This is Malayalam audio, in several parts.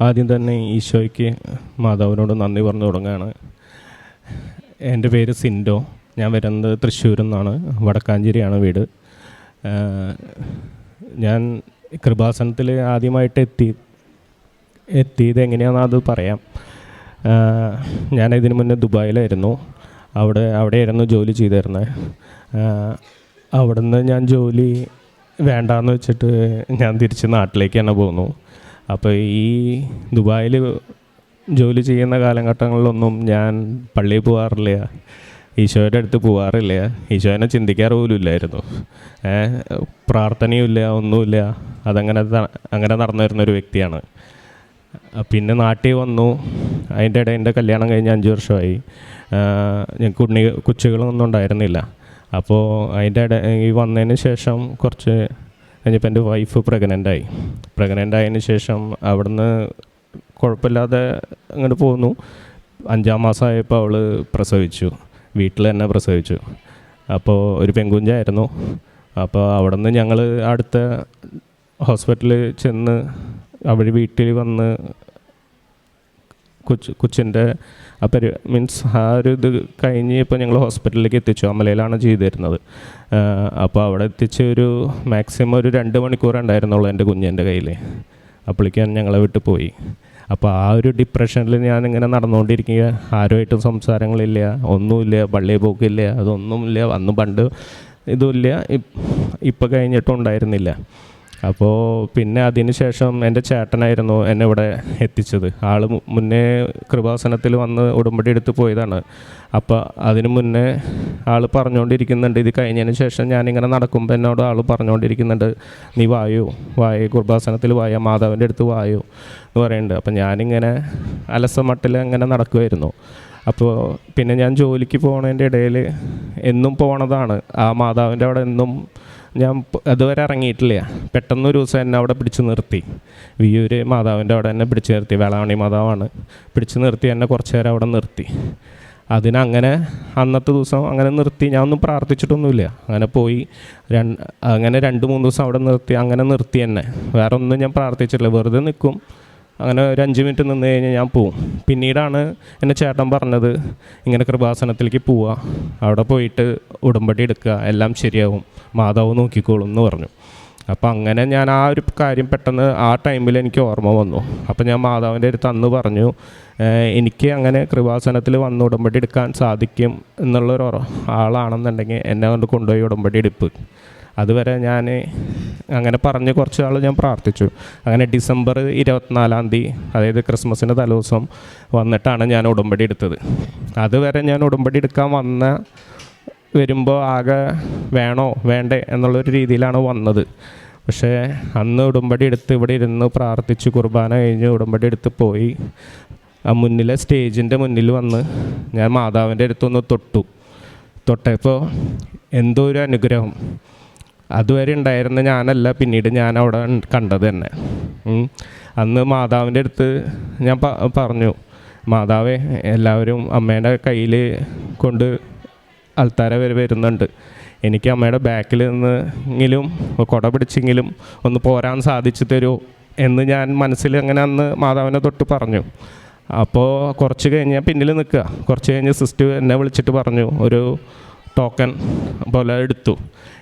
ആദ്യം തന്നെ ഈശോയ്ക്ക് മാതാവിനോട് നന്ദി പറഞ്ഞു തുടങ്ങുകയാണ്. എന്റെ പേര് സിൻഡോ. ഞാൻ വരുന്നത് തൃശ്ശൂരിൽ നിന്നാണ്. വടക്കാഞ്ചേരിയാണ് വീട്. ഞാൻ കൃപാസനത്തിൽ ആദ്യമായിട്ട് എത്തി എത്തിയത് എങ്ങനെയാണെന്ന് അത് പറയാം. ഞാൻ ഇതിനു മുന്നേ ദുബായിലായിരുന്നു. അവിടെ അവിടെയായിരുന്നു ജോലി ചെയ്തിരുന്നത്. അവിടുന്ന് ഞാൻ ജോലി വേണ്ടാന്ന് വെച്ചിട്ട് ഞാൻ തിരിച്ച് നാട്ടിലേക്ക് തന്നെ പോന്നു അപ്പോൾ ഈ ദുബായിൽ ജോലി ചെയ്യുന്ന കാലഘട്ടങ്ങളിലൊന്നും ഞാൻ പള്ളിയിൽ പോകാറില്ല ഈശോയുടെ അടുത്ത് പോകാറില്ല ഈശോനെ ചിന്തിക്കാറ് പോലും ഇല്ലായിരുന്നു. പ്രാർത്ഥനയുമില്ല ഒന്നുമില്ല അതങ്ങനെ അങ്ങനെ നടന്നു വരുന്നൊരു വ്യക്തിയാണ്. പിന്നെ നാട്ടിൽ വന്നു. അതിന്റെ ഇടയിൽ എന്റെ കല്യാണം കഴിഞ്ഞ് അഞ്ച് വർഷമായി. ഞങ്ങൾക്ക് ഉണ്ണി കൊച്ചുകളൊന്നും ഉണ്ടായിരുന്നില്ല. അപ്പോൾ അതിന്റെ ഇട ഈ വന്നതിന് ശേഷം കുറച്ച് കഴിഞ്ഞപ്പോൾ എന്റെ വൈഫ് പ്രഗ്നന്റായി പ്രഗ്നന്റ് ആയതിനു ശേഷം അവിടുന്ന് കുഴപ്പമില്ലാതെ അങ്ങോട്ട് പോന്നു. അഞ്ചാം മാസമായപ്പോൾ അവൾ പ്രസവിച്ചു. വീട്ടിൽ തന്നെ പ്രസവിച്ചു. അപ്പോൾ ഒരു പെങ്കുഞ്ചായിരുന്നു. അപ്പോൾ അവിടെ നിന്ന് ഞങ്ങൾ അടുത്ത ഹോസ്പിറ്റലിൽ ചെന്ന് അവർ വീട്ടിൽ വന്ന് കൊച്ച് കൊച്ചിന്റെ ആ പരി മീൻസ് ആ ഒരു ഇത് കഴിഞ്ഞ് ഇപ്പോൾ ഞങ്ങൾ ഹോസ്പിറ്റലിലേക്ക് എത്തിച്ചു. അമലയിലാണ് ചെയ്തിരുന്നത്. അപ്പോൾ അവിടെ എത്തിച്ച് ഒരു മാക്സിമം ഒരു രണ്ട് മണിക്കൂർ ഉണ്ടായിരുന്നുള്ളൂ എന്റെ കുഞ്ഞിന്റെ കയ്യിൽ. അപ്പോഴേക്കും ഞങ്ങളെ വിട്ട് പോയി. അപ്പോൾ ആ ഒരു ഡിപ്രഷനിൽ ഞാനിങ്ങനെ നടന്നുകൊണ്ടിരിക്കുക. ആരുമായിട്ടും സംസാരങ്ങളില്ല. ഒന്നുമില്ല. പള്ളിയിൽ പോക്കില്ല. അതൊന്നുമില്ല. അന്ന് പണ്ട് ഇതുമില്ല. ഇപ്പം കഴിഞ്ഞിട്ടും ഉണ്ടായിരുന്നില്ല. അപ്പോൾ പിന്നെ അതിനുശേഷം എന്റെ ചേട്ടനായിരുന്നു എന്നെ ഇവിടെ എത്തിച്ചത്. ആൾ മുന്നേ കൃപാസനത്തിൽ വന്ന് ഉടമ്പടി എടുത്ത് പോയതാണ്. അപ്പോൾ അതിന് മുന്നേ ആൾ പറഞ്ഞുകൊണ്ടിരിക്കുന്നുണ്ട് ഇത് കഴിഞ്ഞതിന് ശേഷം ഞാനിങ്ങനെ നടക്കുമ്പോൾ എന്നോട് ആൾ പറഞ്ഞുകൊണ്ടിരിക്കുന്നുണ്ട് നീ വായു വായ കൃപാസനത്തിൽ വായ മാതാവിന്റെ അടുത്ത് വായു എന്ന് പറയുന്നുണ്ട് അപ്പം ഞാനിങ്ങനെ അലസമട്ടിൽ അങ്ങനെ നടക്കുമായിരുന്നു അപ്പോൾ പിന്നെ ഞാൻ ജോലിക്ക് പോകുന്നതിന്റെ ഇടയിൽ എന്നും പോണതാണ്. ആ മാതാവിന്റെ അവിടെ എന്നും ഞാൻ അതുവരെ ഇറങ്ങിയിട്ടില്ല. പെട്ടെന്ന് ഒരു ദിവസം എന്നെ അവിടെ പിടിച്ചു നിർത്തി. വിയൂര് മാതാവിന്റെ അവിടെ എന്നെ പിടിച്ചു നിർത്തി. വേളാവണി മാതാവാണ്. പിടിച്ചു നിർത്തി എന്നെ കുറച്ച് നേരം അവിടെ നിർത്തി. അതിനങ്ങനെ അന്നത്തെ ദിവസം അങ്ങനെ നിർത്തി. ഞാൻ ഒന്നും പ്രാർത്ഥിച്ചിട്ടൊന്നുമില്ല. അങ്ങനെ പോയി. അങ്ങനെ രണ്ട് മൂന്ന് ദിവസം അവിടെ നിർത്തി. അങ്ങനെ നിർത്തി എന്നെ. വേറെ ഒന്നും ഞാൻ പ്രാർത്ഥിച്ചിട്ടില്ല. വെറുതെ നിൽക്കും. അങ്ങനെ ഒരു അഞ്ച് മിനിറ്റ് നിന്ന് കഴിഞ്ഞാൽ ഞാൻ പോവും. പിന്നീടാണ് എന്റെ ചേട്ടൻ പറഞ്ഞത് ഇങ്ങനെ കൃപാസനത്തിലേക്ക് പോവുക അവിടെ പോയിട്ട് ഉടമ്പടി എടുക്കുക. എല്ലാം ശരിയാവും. മാതാവ് നോക്കിക്കോളും എന്ന് പറഞ്ഞു. അപ്പോൾ അങ്ങനെ ഞാൻ ആ ഒരു കാര്യം പെട്ടെന്ന് ആ ടൈമിൽ എനിക്ക് ഓർമ്മ വന്നു. അപ്പോൾ ഞാൻ മാതാവിന്റെ അടുത്ത് അന്ന് പറഞ്ഞു എനിക്ക് അങ്ങനെ കൃപാസനത്തിൽ വന്ന് ഉടമ്പടി എടുക്കാൻ സാധിക്കും എന്നുള്ളൊരു ആളാണെന്നുണ്ടെങ്കിൽ എന്നെ കൊണ്ട് കൊണ്ടുപോയി ഉടമ്പടി എടുപ്പ്. അതുവരെ ഞാൻ അങ്ങനെ പറഞ്ഞ് കുറച്ച് നാൾ ഞാൻ പ്രാർത്ഥിച്ചു. അങ്ങനെ ഡിസംബർ ഇരുപത്തിനാലാം തീയതി അതായത് ക്രിസ്മസിന്റെ തലേദിവസം വന്നിട്ടാണ് ഞാൻ ഉടമ്പടി എടുത്തത്. അതുവരെ ഞാൻ ഉടമ്പടി എടുക്കാൻ വന്ന വരുമ്പോൾ ആകെ വേണോ വേണ്ടേ എന്നുള്ളൊരു രീതിയിലാണ് വന്നത്. പക്ഷേ അന്ന് ഉടമ്പടി എടുത്ത് ഇവിടെ ഇരുന്ന് പ്രാർത്ഥിച്ച് കുർബാന കഴിഞ്ഞ് ഉടമ്പടി എടുത്ത് പോയി. ആ മുന്നിലെ സ്റ്റേജിന്റെ മുന്നിൽ വന്ന് ഞാൻ മാതാവിന്റെ അടുത്തൊന്ന് തൊട്ടു. തൊട്ടപ്പോൾ എന്തോ ഒരു അനുഗ്രഹം. അതുവരെ ഉണ്ടായിരുന്ന ഞാനല്ല പിന്നീട് ഞാൻ അവിടെ കണ്ടത് തന്നെ. അന്ന് മാതാവിന്റെ അടുത്ത് ഞാൻ പറഞ്ഞു മാതാവേ എല്ലാവരും അമ്മേന്റെ കയ്യിൽ കൊണ്ട് ആൾത്താര വരെ വരുന്നുണ്ട്. എനിക്ക് അമ്മയുടെ ബാക്കിൽ നിന്നെങ്കിലും കുട പിടിച്ചെങ്കിലും ഒന്ന് പോരാൻ സാധിച്ചു തരുമോ എന്ന് ഞാൻ മനസ്സിൽ അങ്ങനെ അന്ന് മാതാവിനെ തൊട്ട് പറഞ്ഞു. അപ്പോൾ കുറച്ച് കഴിഞ്ഞ് പിന്നിൽ നിൽക്കുക. കുറച്ച് കഴിഞ്ഞ് സിസ്റ്റർ എന്നെ വിളിച്ചിട്ട് പറഞ്ഞു ഒരു ടോക്കൺ പോലെ എടുത്തു.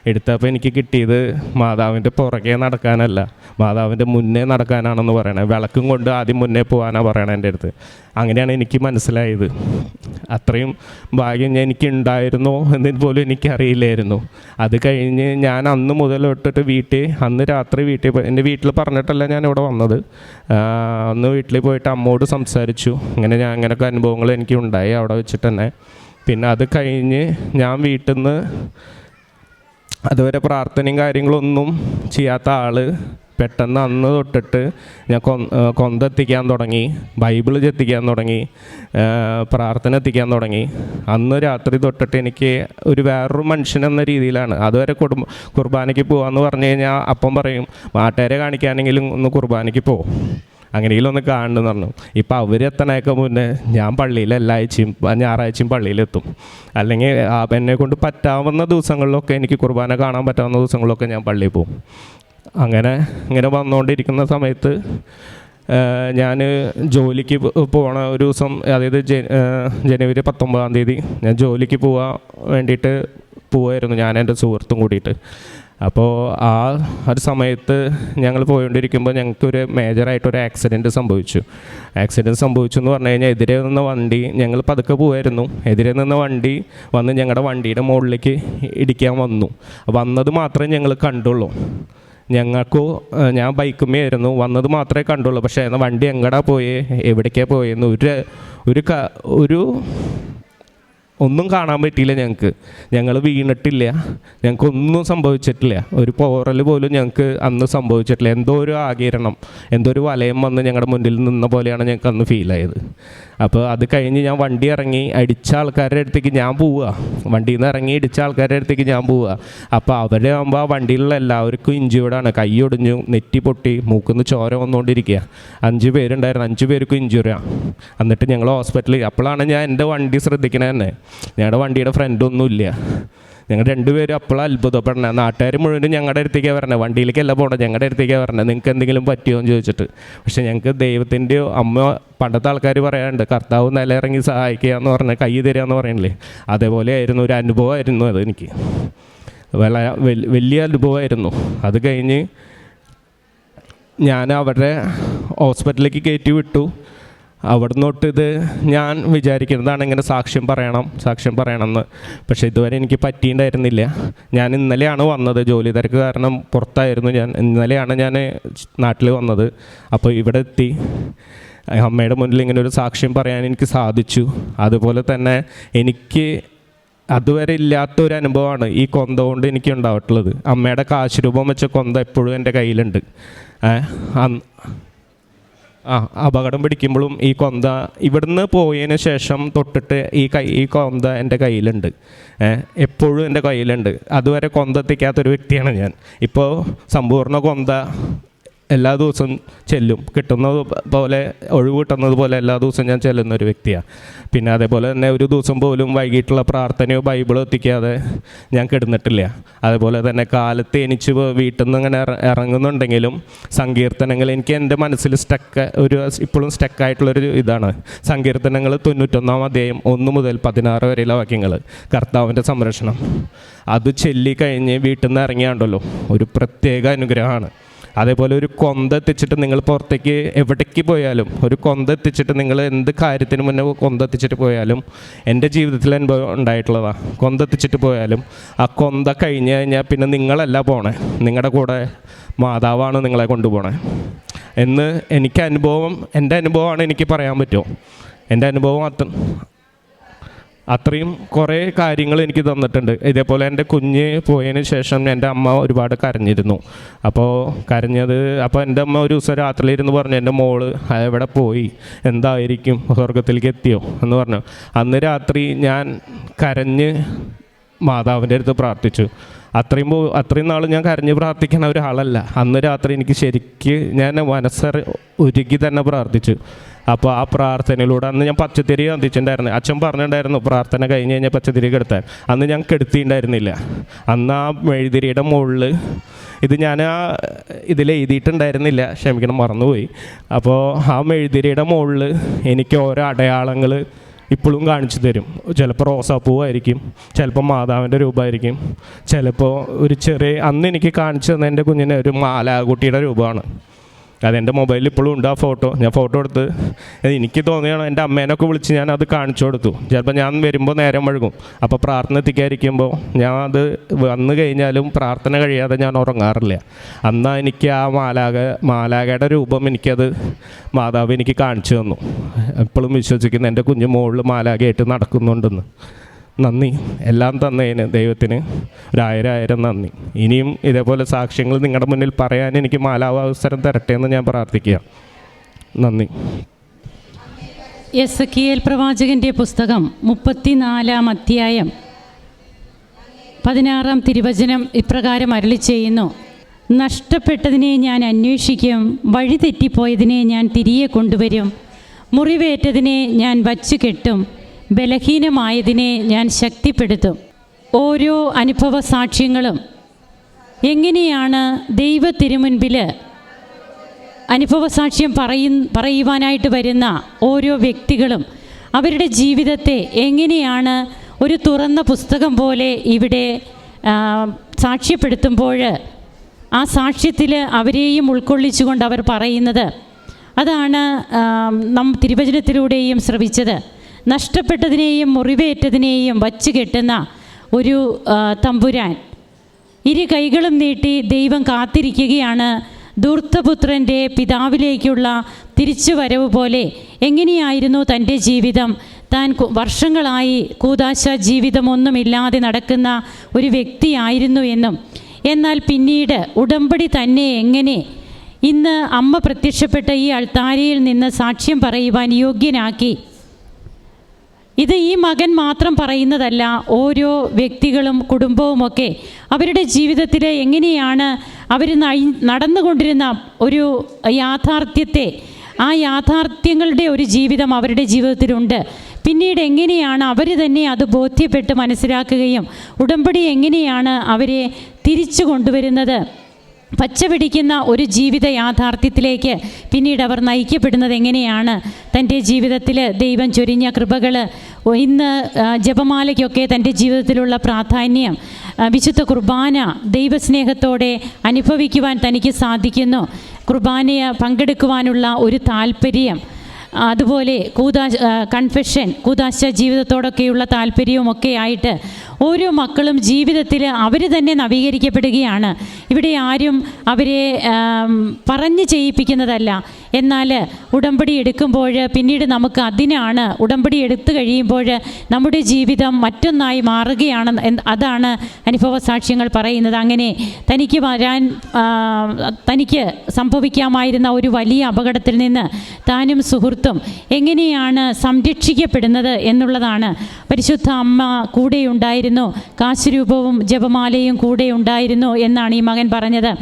എടുത്തപ്പോൾ എനിക്ക് കിട്ടിയത് മാതാവിന്റെ പുറകെ നടക്കാനല്ല. മാതാവിന്റെ മുന്നേ നടക്കാനാണെന്ന് പറയണേ. വിളക്കും കൊണ്ട് ആദ്യം മുന്നേ പോകാനാണ് പറയണത് എന്റെ അടുത്ത്. അങ്ങനെയാണ് എനിക്ക് മനസ്സിലായത്. അത്രയും ഭാഗ്യം ഞാൻ എനിക്ക് ഉണ്ടായിരുന്നോ എന്നതിന് പോലും എനിക്കറിയില്ലായിരുന്നു. അത് കഴിഞ്ഞ് ഞാൻ അന്ന് മുതൽ തൊട്ടിട്ട് വീട്ടിൽ അന്ന് രാത്രി വീട്ടിൽ എന്റെ വീട്ടിൽ പറഞ്ഞിട്ടല്ല ഞാൻ ഇവിടെ വന്നത്. അന്ന് വീട്ടിൽ പോയിട്ട് അമ്മോട് സംസാരിച്ചു. അങ്ങനെ ഞാൻ അങ്ങനെയൊക്കെ അനുഭവങ്ങൾ എനിക്ക് ഉണ്ടായി അവിടെ വെച്ചിട്ട് തന്നെ. പിന്നെ അത് കഴിഞ്ഞ് ഞാൻ വീട്ടിൽ നിന്ന് അതുവരെ പ്രാർത്ഥനയും കാര്യങ്ങളൊന്നും ചെയ്യാത്ത ആൾ പെട്ടെന്ന് അന്ന് തൊട്ടിട്ട് ഞാൻ കൊ കൊന്ത എത്തിക്കാൻ തുടങ്ങി ബൈബിൾ ചെത്തിക്കാൻ തുടങ്ങി പ്രാർത്ഥന എത്തിക്കാൻ തുടങ്ങി. അന്ന് രാത്രി തൊട്ടിട്ട് എനിക്ക് ഒരു വേറൊരു മനുഷ്യൻ എന്ന രീതിയിലാണ്. അതുവരെ കുടുംബ കുർബാനയ്ക്ക് പോകാമെന്ന് പറഞ്ഞു കഴിഞ്ഞാൽ അപ്പം പറയും നാട്ടുകാരെ കാണിക്കാനെങ്കിലും ഒന്ന് കുർബാനയ്ക്ക് പോകും അങ്ങനെയെങ്കിലും ഒന്ന് കാണണമെന്ന് പറഞ്ഞു. ഇപ്പം അവർ എത്തണേക്ക് മുന്നേ ഞാൻ പള്ളിയിൽ എല്ലാ ആഴ്ചയും ഞായറാഴ്ചയും പള്ളിയിലെത്തും. അല്ലെങ്കിൽ എന്നെ കൊണ്ട് പറ്റാവുന്ന ദിവസങ്ങളിലൊക്കെ എനിക്ക് കുർബാന കാണാൻ പറ്റാവുന്ന ദിവസങ്ങളിലൊക്കെ ഞാൻ പള്ളിയിൽ പോകും. അങ്ങനെ ഇങ്ങനെ വന്നുകൊണ്ടിരിക്കുന്ന സമയത്ത് ഞാൻ ജോലിക്ക് പോകണ ഒരു ദിവസം അതായത് ജനുവരി പത്തൊമ്പതാം തീയതി ഞാൻ ജോലിക്ക് പോകാൻ വേണ്ടിയിട്ട് പോവായിരുന്നു ഞാൻ എന്റെ സുഹൃത്തും കൂടിയിട്ട്. അപ്പോൾ ആ ഒരു സമയത്ത് ഞങ്ങൾ പോയിക്കൊണ്ടിരിക്കുമ്പോൾ ഞങ്ങൾക്കൊരു മേജറായിട്ടൊരു ആക്സിഡന്റ് സംഭവിച്ചു. ആക്സിഡന്റ് സംഭവിച്ചു എന്ന് പറഞ്ഞു കഴിഞ്ഞാൽ എതിരെ നിന്ന വണ്ടി ഞങ്ങൾ പതുക്കെ പോവായിരുന്നു. എതിരെ നിന്ന വണ്ടി വന്ന് ഞങ്ങളുടെ വണ്ടിയുടെ മുകളിലേക്ക് ഇടിക്കാൻ വന്നു. വന്നത് മാത്രമേ ഞങ്ങൾ കണ്ടുള്ളൂ. ഞങ്ങൾക്കോ ഞാൻ ബൈക്കുമേ ആയിരുന്നു. വന്നത് മാത്രമേ കണ്ടുള്ളൂ. പക്ഷേ വണ്ടി എങ്ങടാ പോയേ എവിടേക്കാണ് പോയെന്ന് ഒരു ഒരു ഒരു ഒന്നും കാണാൻ പറ്റിയില്ല ഞങ്ങൾക്ക്. ഞങ്ങൾ വീണിട്ടില്ല. ഞങ്ങൾക്കൊന്നും സംഭവിച്ചിട്ടില്ല. ഒരു പോറൽ പോലും ഞങ്ങൾക്ക് അന്ന് സംഭവിച്ചിട്ടില്ല. എന്തോ ഒരു ആകിരണം എന്തോ ഒരു വലയം വന്ന് ഞങ്ങളുടെ മുന്നിൽ നിന്ന പോലെയാണ് ഞങ്ങൾക്ക് അന്ന് ഫീൽ ആയത്. അപ്പോൾ അത് കഴിഞ്ഞ് ഞാൻ വണ്ടി ഇറങ്ങി അടിച്ച ആൾക്കാരുടെ അടുത്തേക്ക് ഞാൻ പോവുക. വണ്ടിയിൽ നിന്ന് ഇറങ്ങി ഇടിച്ച ആൾക്കാരുടെ അടുത്തേക്ക് ഞാൻ പോവുക. അപ്പോൾ അവരെ ആകുമ്പോൾ ആ വണ്ടിയിലുള്ള എല്ലാവർക്കും ഇഞ്ചുവേർഡാണ് കൈ ഒടിഞ്ഞു നെറ്റി പൊട്ടി മൂക്കുന്ന് ചോര വന്നുകൊണ്ടിരിക്കുക. അഞ്ച് പേരുണ്ടായിരുന്നു. അഞ്ച് പേർക്കും ഇഞ്ചുറിയാണ് എന്നിട്ട് ഞങ്ങൾ ഹോസ്പിറ്റലിൽ അപ്പോഴാണ് ഞാൻ എന്റെ വണ്ടി ശ്രദ്ധിക്കണേ തന്നെ. ഞങ്ങളുടെ വണ്ടിയുടെ ഫ്രണ്ടൊന്നുമില്ല ഞങ്ങൾ രണ്ടുപേരും അപ്പോഴാണ് അത്ഭുതപ്പെടണേ. നാട്ടുകാർ മുഴുവനും ഞങ്ങളുടെ അടുത്തേക്കാണ് പറഞ്ഞത് വണ്ടിയിലേക്കല്ല പോകണം ഞങ്ങളുടെ അടുത്തേക്കാണ് പറഞ്ഞത് നിങ്ങൾക്ക് എന്തെങ്കിലും പറ്റിയോ എന്ന് ചോദിച്ചിട്ട്. പക്ഷേ ഞങ്ങൾക്ക് ദൈവത്തിന്റെയോ അമ്മ പണ്ടത്തെ ആൾക്കാർ പറയാറുണ്ട് കർത്താവ് നിലയിറങ്ങി സഹായിക്കുക എന്ന് പറഞ്ഞ കൈ തരിക എന്ന് പറയണില്ലേ? അതേപോലെ ആയിരുന്നു ഒരു അനുഭവമായിരുന്നു അത് എനിക്ക്. വലിയ അനുഭവമായിരുന്നു. അത് കഴിഞ്ഞ് ഞാൻ അവരുടെ ഹോസ്പിറ്റലിലേക്ക് കയറ്റി വിട്ടു. അവിടുന്ന് തൊട്ട് ഇത് ഞാൻ വിചാരിക്കുന്നതാണ് ഇങ്ങനെ സാക്ഷ്യം പറയണം സാക്ഷ്യം പറയണം എന്ന് പക്ഷേ ഇതുവരെ എനിക്ക് പറ്റിയിട്ടുണ്ടായിരുന്നില്ല. ഞാൻ ഇന്നലെയാണ് വന്നത് ജോലി തിരക്ക് കാരണം പുറത്തായിരുന്നു ഞാൻ. ഇന്നലെയാണ് ഞാൻ നാട്ടിൽ വന്നത്. അപ്പോൾ ഇവിടെ എത്തി. അമ്മയുടെ മുന്നിൽ ഇങ്ങനെ ഒരു സാക്ഷ്യം പറയാൻ എനിക്ക് സാധിച്ചു. അതുപോലെ തന്നെ എനിക്ക് അതുവരെ ഇല്ലാത്ത ഒരു അനുഭവമാണ് ഈ കൊന്ത കൊണ്ട് എനിക്ക് ഉണ്ടായിട്ടുള്ളത്. അമ്മയുടെ കാശ് രൂപം വെച്ച കൊന്ത എപ്പോഴും എന്റെ കയ്യിലുണ്ട്. ആ അപകടം പിടിക്കുമ്പോഴും ഈ കൊന്ത ഇവിടുന്ന് പോയതിന് ശേഷം തൊട്ടിട്ട് ഈ കൈ ഈ കൊന്ത എന്റെ കയ്യിലുണ്ട്. എപ്പോഴും എന്റെ കയ്യിലുണ്ട്. അതുവരെ കൊന്ത എത്തിക്കാത്തൊരു വ്യക്തിയാണ് ഞാൻ. ഇപ്പോൾ സമ്പൂർണ കൊന്ത എല്ലാ ദിവസവും ചെല്ലും. കിട്ടുന്നത് പോലെ ഒഴിവ് കിട്ടുന്നത് പോലെ എല്ലാ ദിവസവും ഞാൻ ചെല്ലുന്ന ഒരു വ്യക്തിയാണ് പിന്നെ അതേപോലെ തന്നെ ഒരു ദിവസം പോലും വൈകിട്ടുള്ള പ്രാർത്ഥനയോ ബൈബിളോ എത്തിക്കാതെ ഞാൻ കിടന്നിട്ടില്ല. അതേപോലെ തന്നെ കാലത്ത് എനിച്ച് വീട്ടിൽ നിന്ന് ഇങ്ങനെ ഇറങ്ങുന്നുണ്ടെങ്കിലും സങ്കീർത്തനങ്ങൾ എനിക്ക് എന്റെ മനസ്സിൽ സ്റ്റക്ക് ഒരു ഇപ്പോഴും സ്റ്റക്കായിട്ടുള്ളൊരു ഇതാണ്. സങ്കീർത്തനങ്ങൾ തൊണ്ണൂറ്റൊന്നാം അധ്യായം ഒന്ന് മുതൽ പതിനാറ് വരെയുള്ള വാക്യങ്ങൾ. കർത്താവിന്റെ സംരക്ഷണം. അത് ചൊല്ലിക്കഴിഞ്ഞ് വീട്ടിൽ നിന്ന് ഇറങ്ങിയാണ്ടല്ലോ. ഒരു പ്രത്യേക അനുഗ്രഹമാണ്. അതേപോലെ ഒരു കൊന്ത എത്തിച്ചിട്ട് നിങ്ങൾ പുറത്തേക്ക് എവിടേക്ക് പോയാലും ഒരു കൊന്ത എത്തിച്ചിട്ട് നിങ്ങൾ എന്ത് കാര്യത്തിന് മുന്നേ കൊന്ത എത്തിച്ചിട്ട് പോയാലും എന്റെ ജീവിതത്തിൽ അനുഭവം ഉണ്ടായിട്ടുള്ളതാണ് കൊന്ത എത്തിച്ചിട്ട് പോയാലും ആ കൊന്ത കഴിഞ്ഞ് കഴിഞ്ഞാൽ പിന്നെ നിങ്ങളല്ല പോണേ. നിങ്ങളുടെ കൂടെ മാതാവാണ് നിങ്ങളെ കൊണ്ടുപോണേ എന്ന് എനിക്ക് അനുഭവം എന്റെ അനുഭവമാണ് എനിക്ക് പറയാൻ പറ്റുമോ എന്റെ അനുഭവം അത്ര അത്രയും കുറേ കാര്യങ്ങൾ എനിക്ക് തന്നിട്ടുണ്ട്. ഇതേപോലെ എന്റെ കുഞ്ഞ് പോയതിന് ശേഷം എന്റെ അമ്മ ഒരുപാട് കരഞ്ഞിരുന്നു. അപ്പോൾ കരഞ്ഞത് അപ്പോൾ എന്റെ അമ്മ ഒരു ദിവസം രാത്രി ഇരുന്ന് പറഞ്ഞു എന്റെ മോൾ എവിടെ പോയി? എന്തായിരിക്കും? സ്വർഗത്തിലേക്ക് എത്തിയോ? എന്ന് പറഞ്ഞു. അന്ന് രാത്രി ഞാൻ കരഞ്ഞ് മാതാവിന്റെ അടുത്ത് പ്രാർത്ഥിച്ചു. അത്രയും അത്രയും നാൾ ഞാൻ കരഞ്ഞ് പ്രാർത്ഥിക്കുന്ന ഒരാളല്ല. അന്ന് രാത്രി എനിക്ക് ശരിക്ക് ഞാൻ മനസ്സറി ഉരുകി തന്നെ പ്രാർത്ഥിച്ചു. അപ്പോൾ ആ പ്രാർത്ഥനയിലൂടെ അന്ന് ഞാൻ പച്ചത്തിരി കത്തിച്ചിട്ടുണ്ടായിരുന്നു അച്ഛൻ പറഞ്ഞിട്ടുണ്ടായിരുന്നു പ്രാർത്ഥന കഴിഞ്ഞ് കഴിഞ്ഞാൽ പച്ചത്തിരി കെടുത്താൻ. അന്ന് ഞാൻ കെടുത്തിയിട്ടുണ്ടായിരുന്നില്ല അന്ന് ആ മെഴുതിരിയുടെ മുകളിൽ ഇത് ഞാൻ ആ ഇതിൽ എഴുതിയിട്ടുണ്ടായിരുന്നില്ല. ക്ഷമിക്കണം മറന്നുപോയി. അപ്പോൾ ആ മെഴുതിരിയുടെ മുകളിൽ എനിക്ക് ഓരോ അടയാളങ്ങൾ ഇപ്പോഴും കാണിച്ചു തരും. ചിലപ്പോൾ റോസാപ്പൂവായിരിക്കും ചിലപ്പോൾ മാതാവിന്റെ രൂപമായിരിക്കും ചിലപ്പോൾ ഒരു ചെറിയ അന്ന് എനിക്ക് കാണിച്ചു തന്ന എന്റെ കുഞ്ഞിനെ ഒരു മാലാകുട്ടിയുടെ രൂപമാണ്. അതെന്റെ മൊബൈലിൽ ഇപ്പോഴും ഉണ്ട് ആ ഫോട്ടോ ഞാൻ ഫോട്ടോ എടുത്ത് എനിക്ക് തോന്നിയാണ് എന്റെ അമ്മേനൊക്കെ വിളിച്ച് ഞാൻ അത് കാണിച്ചു കൊടുത്തു. ചിലപ്പോൾ ഞാൻ വരുമ്പോൾ നേരം വഴുകും. അപ്പോൾ പ്രാർത്ഥന എത്തിക്കാതിരിക്കുമ്പോൾ ഞാൻ അത് വന്നു കഴിഞ്ഞാലും പ്രാർത്ഥന കഴിയാതെ ഞാൻ ഉറങ്ങാറില്ല. അന്നാ എനിക്ക് ആ മാലാക മാലാകയുടെ രൂപം എനിക്കത് മാതാവ് എനിക്ക് കാണിച്ചു തന്നു. എപ്പോഴും വിശ്വസിക്കുന്നു എന്റെ കുഞ്ഞു മുകളിൽ മാലാകയായിട്ട് നടക്കുന്നുണ്ടെന്ന്. നന്ദി. എല്ലാം തന്നതിന് ദൈവത്തിന് ഒരായിരായിരം നന്ദി. ഇനിയും ഇതേപോലെ സാക്ഷ്യങ്ങൾ നിങ്ങളുടെ മുന്നിൽ പറയാൻ എനിക്ക് മാലാവസരം അവസരം തരട്ടെ എന്ന് ഞാൻ പ്രാർത്ഥിക്കുക. നന്ദി. എസ് കിയൽ പ്രവാചകന്റെ പുസ്തകം മുപ്പത്തിനാലാം അധ്യായം പതിനാറാം തിരുവചനം ഇപ്രകാരം അരളി ചെയ്യുന്നു. നഷ്ടപ്പെട്ടതിനെ ഞാൻ അന്വേഷിക്കും വഴിതെറ്റിപ്പോയതിനെ ഞാൻ തിരികെ കൊണ്ടുവരും മുറിവേറ്റതിനെ ഞാൻ വച്ചു കെട്ടും ബലഹീനമായതിനെ ഞാൻ ശക്തിപ്പെടുത്തും. ഓരോ അനുഭവ സാക്ഷ്യങ്ങളും എങ്ങനെയാണ് ദൈവ തിരുമുൻപിൽ അനുഭവ സാക്ഷ്യം പറയു പറയുവാനായിട്ട് വരുന്ന ഓരോ വ്യക്തികളും അവരുടെ ജീവിതത്തെ എങ്ങനെയാണ് ഒരു തുറന്ന പുസ്തകം പോലെ ഇവിടെ സാക്ഷ്യപ്പെടുത്തുമ്പോൾ ആ സാക്ഷ്യത്തിൽ അവരെയും ഉൾക്കൊള്ളിച്ചുകൊണ്ട് അവർ പറയുന്നത്. അതാണ് നാം തിരുവചനത്തിലൂടെയും ശ്രവിച്ചത്. നഷ്ടപ്പെട്ടതിനെയും മുറിവേറ്റതിനെയും വച്ച് കെട്ടുന്ന ഒരു തമ്പുരാൻ. ഇരു കൈകളും നീട്ടി ദൈവം കാത്തിരിക്കുകയാണ് ദൂർത്തപുത്രന്റെ പിതാവിലേക്കുള്ള തിരിച്ചുവരവ് പോലെ. എങ്ങനെയായിരുന്നു തന്റെ ജീവിതം? താൻ വർഷങ്ങളായി കൂതാശ ജീവിതമൊന്നുമില്ലാതെ നടക്കുന്ന ഒരു വ്യക്തിയായിരുന്നു എന്നും. എന്നാൽ പിന്നീട് ഉടമ്പടി തന്നെ എങ്ങനെ? ഇന്ന് അമ്മ പ്രത്യക്ഷപ്പെട്ട ഈ അൾത്താരയിൽ നിന്ന് സാക്ഷ്യം പറയുവാൻ യോഗ്യനാക്കി. ഇത് ഈ മകൻ മാത്രം പറയുന്നതല്ല ഓരോ വ്യക്തികളും കുടുംബവുമൊക്കെ അവരുടെ ജീവിതത്തിൽ എങ്ങനെയാണ് അവർ നടന്നുകൊണ്ടിരുന്ന ഒരു യാഥാർത്ഥ്യത്തെ ആ യാഥാർത്ഥ്യങ്ങളുടെ ഒരു ജീവിതം അവരുടെ ജീവിതത്തിലുണ്ട്. പിന്നീട് എങ്ങനെയാണ് അവർ തന്നെ അത് ബോധ്യപ്പെട്ട് മനസ്സിലാക്കുകയും ഉടമ്പടി എങ്ങനെയാണ് അവരെ തിരിച്ചു കൊണ്ടുവരുന്നത്? പച്ച പിടിക്കുന്ന ഒരു ജീവിത യാഥാർത്ഥ്യത്തിലേക്ക് പിന്നീട് അവർ നയിക്കപ്പെടുന്നത് എങ്ങനെയാണ്? തന്റെ ജീവിതത്തിൽ ദൈവം ചൊരിഞ്ഞ കൃപകൾ ഇന്ന് ജപമാലയ്ക്കൊക്കെ തന്റെ ജീവിതത്തിലുള്ള പ്രാധാന്യം വിശുദ്ധ കുർബാന ദൈവസ്നേഹത്തോടെ അനുഭവിക്കുവാൻ തനിക്ക് സാധിക്കുന്നു. കുർബാനയെ പങ്കെടുക്കുവാനുള്ള ഒരു താല്പര്യം അതുപോലെ കൂതാ കൺഫെഷൻ കൂതാശ ജീവിതത്തോടൊക്കെയുള്ള താല്പര്യവുമൊക്കെ ആയിട്ട് ഓരോ മക്കളും ജീവിതത്തിൽ അവർ തന്നെ നവീകരിക്കപ്പെടുകയാണ്. ഇവിടെ ആരും അവരെ പറഞ്ഞു ചെയ്യിപ്പിക്കുന്നതല്ല. എന്നാൽ ഉടമ്പടി എടുക്കുമ്പോൾ പിന്നീട് നമുക്ക് അതിനാണ് ഉടമ്പടി എടുത്തു കഴിയുമ്പോൾ നമ്മുടെ ജീവിതം മറ്റൊന്നായി മാറുകയാണ് അതാണ് അനുഭവ സാക്ഷ്യങ്ങൾ പറയുന്നത്. അങ്ങനെ തനിക്ക് വരാൻ തനിക്ക് സംഭവിക്കാമായിരുന്ന ഒരു വലിയ അപകടത്തിൽ നിന്ന് താനും സുഹൃത്തും എങ്ങനെയാണ് സംരക്ഷിക്കപ്പെടുന്നത് എന്നുള്ളതാണ്. പരിശുദ്ധ അമ്മ കൂടെയുണ്ടായിരുന്നു കാശുരൂപവും ജപമാലയും കൂടെ ഉണ്ടായിരുന്നു എന്നാണ് ഈ മകൻ പറഞ്ഞത്.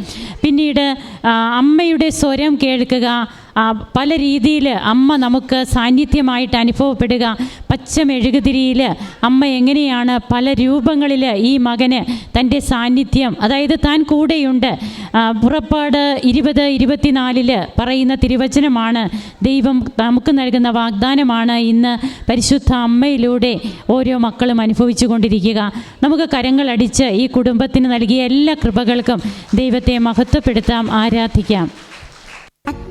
പിന്നീട് അമ്മയുടെ സ്വരം കേൾക്കുക പല രീതിയിൽ അമ്മ നമുക്ക് സാന്നിധ്യമായിട്ട് അനുഭവപ്പെടുക. പച്ച മെഴുകുതിരിയിൽ അമ്മ എങ്ങനെയാണ് പല രൂപങ്ങളിൽ ഈ മകന് തന്റെ സാന്നിധ്യം അതായത് താൻ കൂടെയുണ്ട്. പുറപ്പാട് ഇരുപത് ഇരുപത്തിനാലിൽ പറയുന്ന തിരുവചനമാണ് ദൈവം നമുക്ക് നൽകുന്ന വാഗ്ദാനമാണ് ഇന്ന് പരിശുദ്ധ അമ്മയിലൂടെ ഓരോ മക്കളും അനുഭവിച്ചു കൊണ്ടിരിക്കുക. നമുക്ക് കരങ്ങളടിച്ച് ഈ കുടുംബത്തിന് നൽകിയ എല്ലാ കൃപകൾക്കും ദൈവത്തെ മഹത്വപ്പെടുത്താം ആരാധിക്കാം.